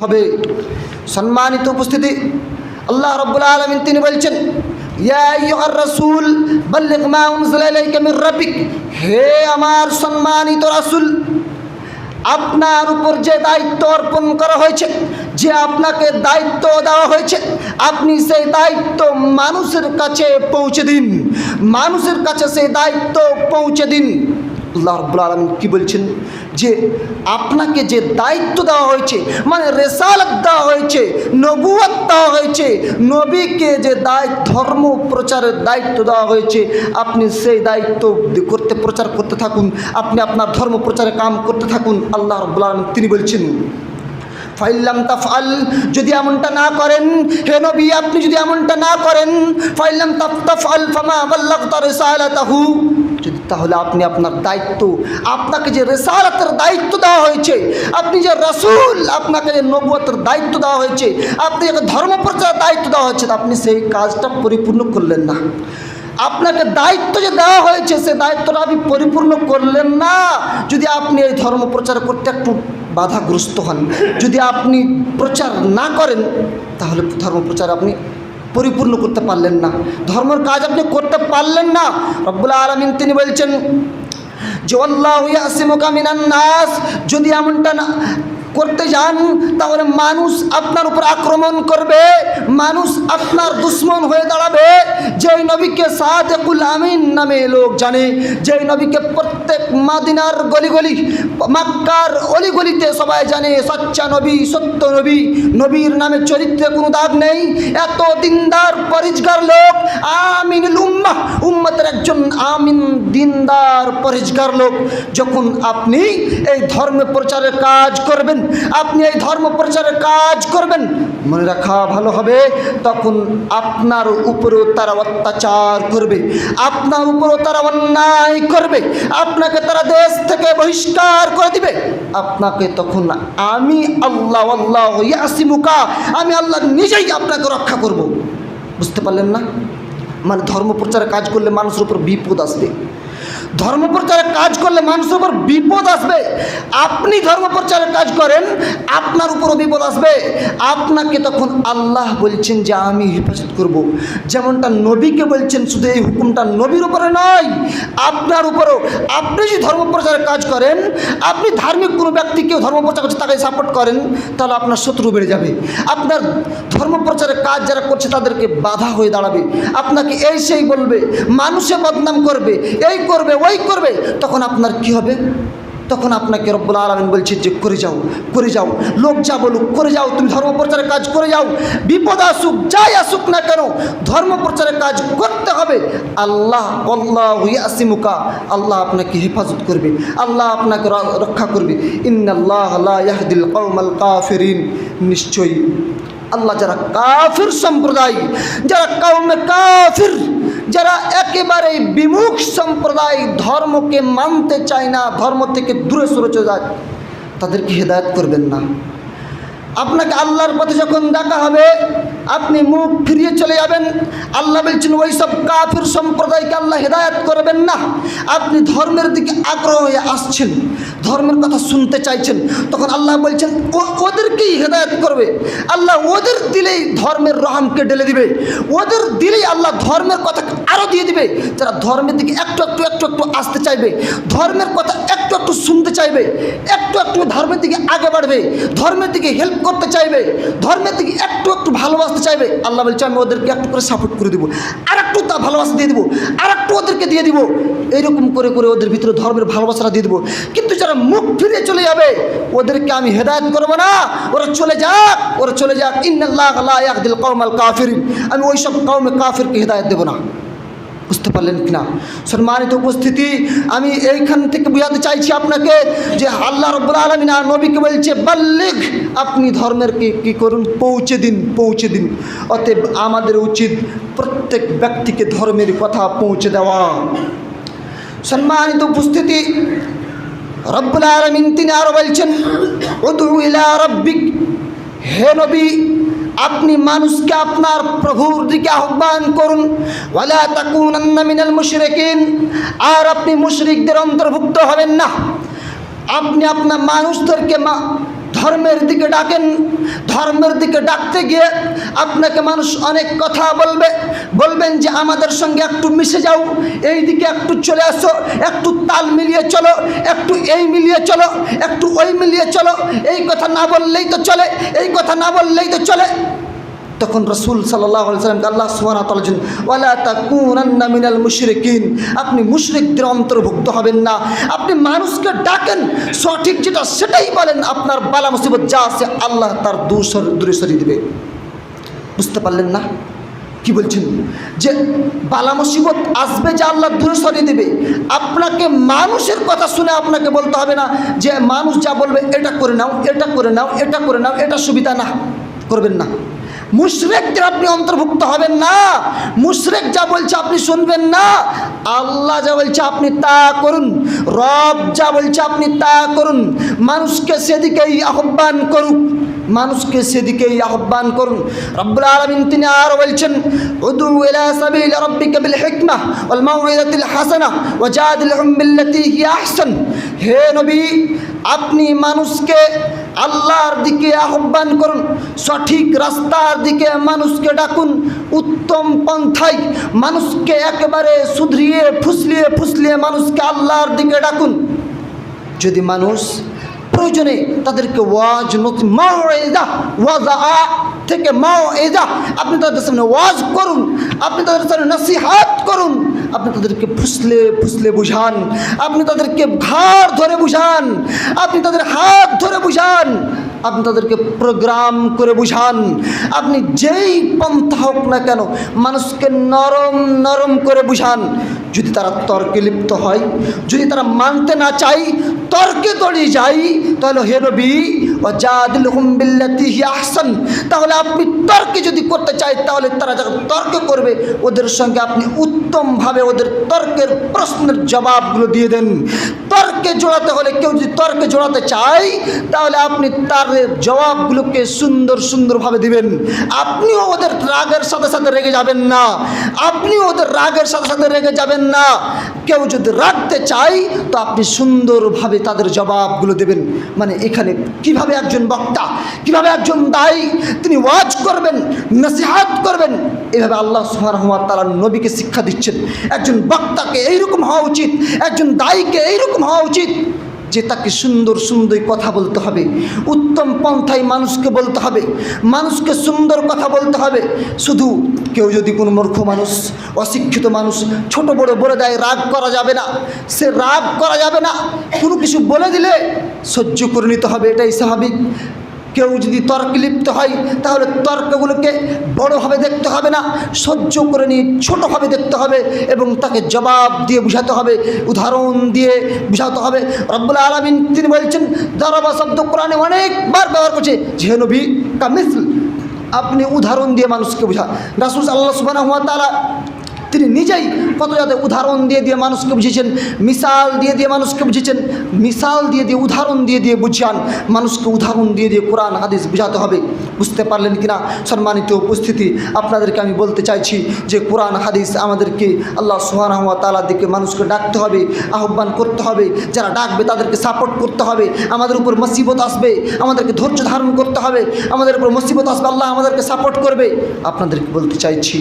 হবে। সম্মানিত উপস্থিতি, আল্লাহ রব্বুল আলমিন তিনি বলছেন রাসূল মির হে আমার সম্মানিত রাসূল, আপনার উপর যে দায়িত্ব অর্পণ করা হয়েছে, যে আপনাকে দায়িত্ব দেওয়া হয়েছে, আপনি সেই দায়িত্ব মানুষের কাছে পৌঁছে দিন। মানুষের কাছে সেই দায়িত্ব পৌঁছে দিন। আল্লাহ রব্বুল আলমিন কী বলছেন? যে আপনাকে যে দায়িত্ব দেওয়া হয়েছে মানে রেসালত দেওয়া হয়েছে নবুয়ত দেওয়া হয়েছে, নবীকে যে দায়, ধর্ম প্রচারের দায়িত্ব দেওয়া হয়েছে, আপনি সেই দায়িত্ব করতে, প্রচার করতে থাকুন। আপনি আপনার ধর্ম প্রচারে কাম করতে থাকুন, আল্লাহ রব্বুল আলমিন তিনি বলছেন, ফাইল্লাম তাফআল যদি এমনটা না করেন, হে নবী, আপনি যদি এমনটা না করেন, ফাইল্লাম তাফ, তাফআল ফামা বাল্লাগতা রিসালাতাহু যদি তাহলে আপনি আপনার দায়িত্ব, আপনাকে যে রেসালাতের দায়িত্ব দেওয়া হয়েছে, আপনি যে রসুল, আপনাকে যে নবুয়তের দায়িত্ব দেওয়া হয়েছে, আপনি যে ধর্ম প্রচারের দায়িত্ব দেওয়া হয়েছে আপনি সেই কাজটা পরিপূর্ণ করলেন না। আপনাকে দায়িত্ব যে দেওয়া হয়েছে, সে দায়িত্বটা আপনি পরিপূর্ণ করলেন না। যদি আপনি এই ধর্ম প্রচার করতে একটু বাধাগ্রস্ত হন, যদি আপনি প্রচার না করেন, তাহলে ধর্ম প্রচার আপনি পরিপূর্ণ করতে পারলেন না। ধর্মের কাজ আপনি করতে পারলেন না। রব্বুল আলমিন তিনি বলছেন, যে, আল্লাহ যদি এমনটা না করতে যান, তাহলে মানুষ আপনার উপর আক্রমণ করবে, মানুষ আপনার দুশ্মন হয়ে দাঁড়াবে। যেই নবীকে সাদেকুল আমিন নামে লোক জানে, যেই নবীকে প্রত্যেক মাদিনার গলি গলি মাক্কার অলিগলিতে সবাই জানে, সচ্চা নবী, সত্য নবী, নবীর নামে চরিত্রে কোনো দাগ নেই। এত দিনদার, পরিষ্কার লোক, আমিনুল উম্মাহ, উম্মতের একজন আমিন দিনদার, পরিষ্কার লোক। যখন আপনি এই ধর্ম প্রচারের কাজ করবেন আপনি এই ধর্ম প্রচারের কাজ করবেন, মনে রাখা ভালো হবে, তখন আপনার উপরেও তারা অত্যাচার করবে, আপনার উপরেও তারা অন্যায় করবে, আপনাকে তারা দেশ থেকে বহিষ্কার করে দিবে। আপনাকে তখন আমি আল্লাহ আল্লাহ, ইয়াসিমুকা, আমি আল্লাহ নিজেই আপনাকে রক্ষা করব। বুঝতে পারলেন না? মানে ধর্ম প্রচারের কাজ করলে মানুষের উপর বিপদ আসবে। ধর্ম প্রচারের কাজ করলে মানুষের উপর বিপদ আসবে। আপনি ধর্ম প্রচারের কাজ করেন, আপনার উপরও বিপদ আসবে। আপনাকে তখন আল্লাহ বলছেন যে, আমি হেফাজত করব। যেমনটা নবীকে বলছেন, শুধু এই হুকুমটা নবীর উপরে নয়, আপনার উপরও। আপনি যদি ধর্ম প্রচারের কাজ করেন, আপনি ধার্মিক কোনো ব্যক্তিকেও ধর্ম প্রচার করছে, তাকে সাপোর্ট করেন, তাহলে আপনার শত্রু বেড়ে যাবে। আপনার ধর্ম প্রচারের কাজ যারা করছে, তাদেরকে বাধা হয়ে দাঁড়াবে। আপনাকে এই সেই বলবে, মানুষে বদনাম করবে, এই করবে ওই করবে, তখন আপনার কি হবে? তখন আপনাকে রব্বুল আলমিন বলছে যে, করে যাও করে যাও। লোক যা বলুক, করে যাও। তুমি ধর্ম প্রচারের কাজ করে যাও। বিপদ আসুক, যাই আসুক না কেন, ধর্ম প্রচারের কাজ করতে হবে। আল্লাহ আল্লাহ আল্লাহ আপনাকে হেফাজত করবে। আল্লাহ আপনাকে রক্ষা করবে। কাফিরিন। নিশ্চয়ই আল্লাহ যারা কাফির সম্প্রদায়, যারা কৌমে কাফির যারা একেবারে বিমুখ সম্প্রদায় ধর্মকে মানতে চায় না, ধর্ম থেকে দূরে সরে চলে যায়, তাদেরকে হেদায়ত করবেন না। আপনাকে আল্লাহর পথে যখন ডাকা হবে, আপনি মুখ ফিরিয়ে চলে যাবেন। আল্লাহ বলছেন ওই সব কাফির সম্প্রদায়কে আল্লাহ হেদায়ত করবেন না। আপনি ধর্মের দিকে আগ্রহ হয়ে আসছেন, ধর্মের কথা শুনতে চাইছেন। তখন আল্লাহ বলছেন ওদেরকেই হেদায়ত করবে। আল্লাহ ওদের দিলেই ধর্মের রহমকে ঢেলে দিবে। ওদের দিলেই আল্লাহ ধর্মের কথা আরও দিয়ে দিবে। যারা ধর্মের দিকে একটু একটু একটু একটু আসতে চাইবে, ধর্মের কথা একটু একটু শুনতে চাইবে, একটু একটু ধর্মের দিকে আগে বাড়বে, ধর্মের দিকে হেল্প করতে চাইবে, ধর্মের দিকে একটু একটু ভালোবাসতে চাইবে, আল্লাহ বলছে, আমি ওদেরকে একটু করে সাপোর্ট করে দেবো আর একটু তা ভালোবাসা দিয়ে দেবো আর একটু ওদেরকে দিয়ে দিব। এইরকম করে করে ওদের ভিতরে ধর্মের ভালোবাসাটা দিয়ে দেবো। কিন্তু যারা মুখ ফিরে চলে যাবে, ওদেরকে আমি হেদায়ত করব না। ওরা চলে যাক, ওরা চলে যাক। ইন্নাল্লাহ লা ইয়াহদিল কওমাল কাফিরিন। আমি ওই সব কওমে কাফিরকে হেদায়ত দেবো না। বুঝতে পারলেন কিনা? সম্মানিত উপস্থিতি, আমি এইখান থেকে বুঝাতে চাইছি আপনাকে যে আল্লাহ রব্বুল আলমিন আর নবীকে বলছে বাল্লিক আপনি ধর্মের কি, কী করুন? পৌঁছে দিন পৌঁছে দিন। অতএব আমাদের উচিত প্রত্যেক ব্যক্তিকে ধর্মের কথা পৌঁছে দেওয়া। সম্মানিত উপস্থিতি রব্বুল আলমিন তিনি আরও বলছেন রব্বিক। হে নবী, আপনি মানুষকে আপনার প্রভুর দিকে আহ্বান করুন। ওয়ালা তাকুনান্না মিনাল মুশরিকিন। আর আপনি মুশরিকদের অন্তর্ভুক্ত হবেন না। আপনি আপনার মানুষদেরকে ধর্মের দিকে ডাকেন, ধর্মের দিকে ডাকতে গিয়ে আপনাকে মানুষ অনেক কথা বলবে, বলবেন যে আমাদের সঙ্গে একটু মিশে যাও, এই দিকে একটু চলে আসো, একটু তাল মিলিয়ে চলো, একটু এই মিলিয়ে চলো, একটু ওই মিলিয়ে চলো, এই কথা না বললেই তো চলে, এই কথা না বললেই তো চলে। তখন রসুল সাল্লাহ আল্লাহ সুবাহ বলেছেন ওয়ালা তাকুনান্না মুশরিকিন। আপনি মুশরিকদের অন্তর্ভুক্ত হবেন না। আপনি মানুষকে ডাকেন, সঠিক যেটা সেটাই বলেন, আপনার বালা মুসিবত যা আছে আল্লাহ তার দূর দূরে সরিয়ে দেবে। বুঝতে পারলেন না? কি বলছেন? যে বালা মুসিবত আসবে যে আল্লাহ দূরে সরিয়ে দেবে। আপনাকে মানুষের কথা শুনে আপনাকে বলতে হবে না যে, মানুষ যা বলবে এটা করে নাও, এটা করে নাও, এটা করে নাও, এটা সুবিধা না, করবেন না। মুশরেকদের আপনি অন্তর্ভুক্ত হবেন না। মুশরেক যা বলছে আপনি শুনবেন না। আল্লাহ যা বলছে আপনি তা করুন। রব যা বলছে আপনি তা করুন। মানুষকে সেদিকেই আহ্বান করুক। মানুষকে সেদিকেই আহ্বান করুন। রব্বুল আলমিন তিনি আরও বলছেন হে নবী, আপনি মানুষকে আল্লাহর দিকে আহ্বান করুন, সঠিক রাস্তার দিকে মানুষকে ডাকুন, উত্তম পন্থায় মানুষকে একেবারে সুধরিয়ে, ফুসলিয়ে ফুসলিয়ে মানুষকে আল্লাহর দিকে ডাকুন। যদি মানুষ প্রয়োজনে তাদেরকে ওয়াজ নতুন থেকে মাও এজা আপনি তাদের সামনে ওয়াজ করুন, আপনি তাদের সামনে নসিহাত করুন, আপনি তাদেরকে ফুসলে ফুসলে বুঝান, আপনি তাদেরকে ঘাড় ধরে বুঝান, আপনি তাদের হাত ধরে বুঝান, আপনি তাদেরকে প্রোগ্রাম করে বুঝান, আপনি যেই পন্থা হোক না কেন মানুষকে নরম নরম করে বুঝান। যদি তারা তর্কে লিপ্ত হয়, যদি তারা মানতে না চাই তর্কে তড়িয়ে যাই তাহলে হে নবী হি আহসান। তাহলে আপনি তর্কে যদি করতে চাই, তাহলে তারা যখন তর্ক করবে, ওদের সঙ্গে আপনি উত্তমভাবে ওদের তর্কের প্রশ্নের জবাবগুলো দিয়ে দেন। তর্কে জোড়াতে হলে, কেউ যদি তর্কে জোড়াতে চায়, তাহলে আপনি তার জবাবগুলোকে সুন্দর সুন্দরভাবে দিবেন। আপনিও ওদের রাগের সাথে সাথে রেগে যাবেন না। আপনিও ওদের রাগের সাথে সাথে রেগে যাবেন না। কেউ যদি রাখতে চাই তো আপনি সুন্দরভাবে তাদের জবাবগুলো দেবেন। মানে এখানে কীভাবে একজন বক্তা, কীভাবে একজন দায়ী, তিনি ওয়াজ করবেন, নসিহাত করবেন, এভাবে আল্লাহ সুহারহমাত তারা নবীকে শিক্ষা দিচ্ছেন। একজন বক্তাকে এইরকম হওয়া উচিত, একজন দায়ীকে এইরকম হওয়া উচিত। যে তাকে সুন্দর সুন্দর কথা বলতে হবে। উত্তম পন্থায় মানুষকে বলতে হবে। মানুষকে সুন্দর কথা বলতে হবে। শুধু কেউ যদি কোনো মূর্খ মানুষ, অশিক্ষিত মানুষ, ছোট বড় বলে দেয়, রাগ করা যাবে না। সে রাগ করা যাবে না। কোনো কিছু বলে দিলে সহ্য করে নিতে হবে। এটাই স্বাভাবিক। কেউ যদি তর্কে লিপ্ত হয়, তাহলে তর্কগুলোকে বড়োভাবে দেখতে হবে না, সহ্য করে নিয়ে ছোটোভাবে দেখতে হবে এবং তাকে জবাব দিয়ে বুঝাতে হবে, উদাহরণ দিয়ে বুঝাতে হবে। রব্বুল আলমিন তিনি বলছেন, দারাবা শব্দ কোরআনে অনেকবার ব্যবহার করছে। যে নবী কামিসল আপনি উদাহরণ দিয়ে মানুষকে বুঝা। রাসুল আল্লাহ সুবাহ তালা তিনি নিজেই কত যাতে উদাহরণ দিয়ে দিয়ে মানুষকে বুঝিয়েছেন মিসাল দিয়ে দিয়ে মানুষকে বুঝিয়েছেন মিসাল দিয়ে দিয়ে উদাহরণ দিয়ে দিয়ে বুঝিয়ান, মানুষকে উদাহরণ দিয়ে দিয়ে কোরআন, হাদিস বুঝাতে হবে। বুঝতে পারলেন কিনা? সম্মানিত উপস্থিতি, আপনাদেরকে আমি বলতে চাইছি যে কোরআন, হাদিস আমাদেরকে আল্লাহ সুহানা তালার দিকে মানুষকে ডাকতে হবে, আহ্বান করতে হবে, যারা ডাকবে তাদেরকে সাপোর্ট করতে হবে, আমাদের উপর মুসিবত আসবে, আমাদেরকে ধৈর্য ধারণ করতে হবে, আমাদের উপর মুসিবত আসবে, আল্লাহ আমাদেরকে সাপোর্ট করবে। আপনাদেরকে বলতে চাইছি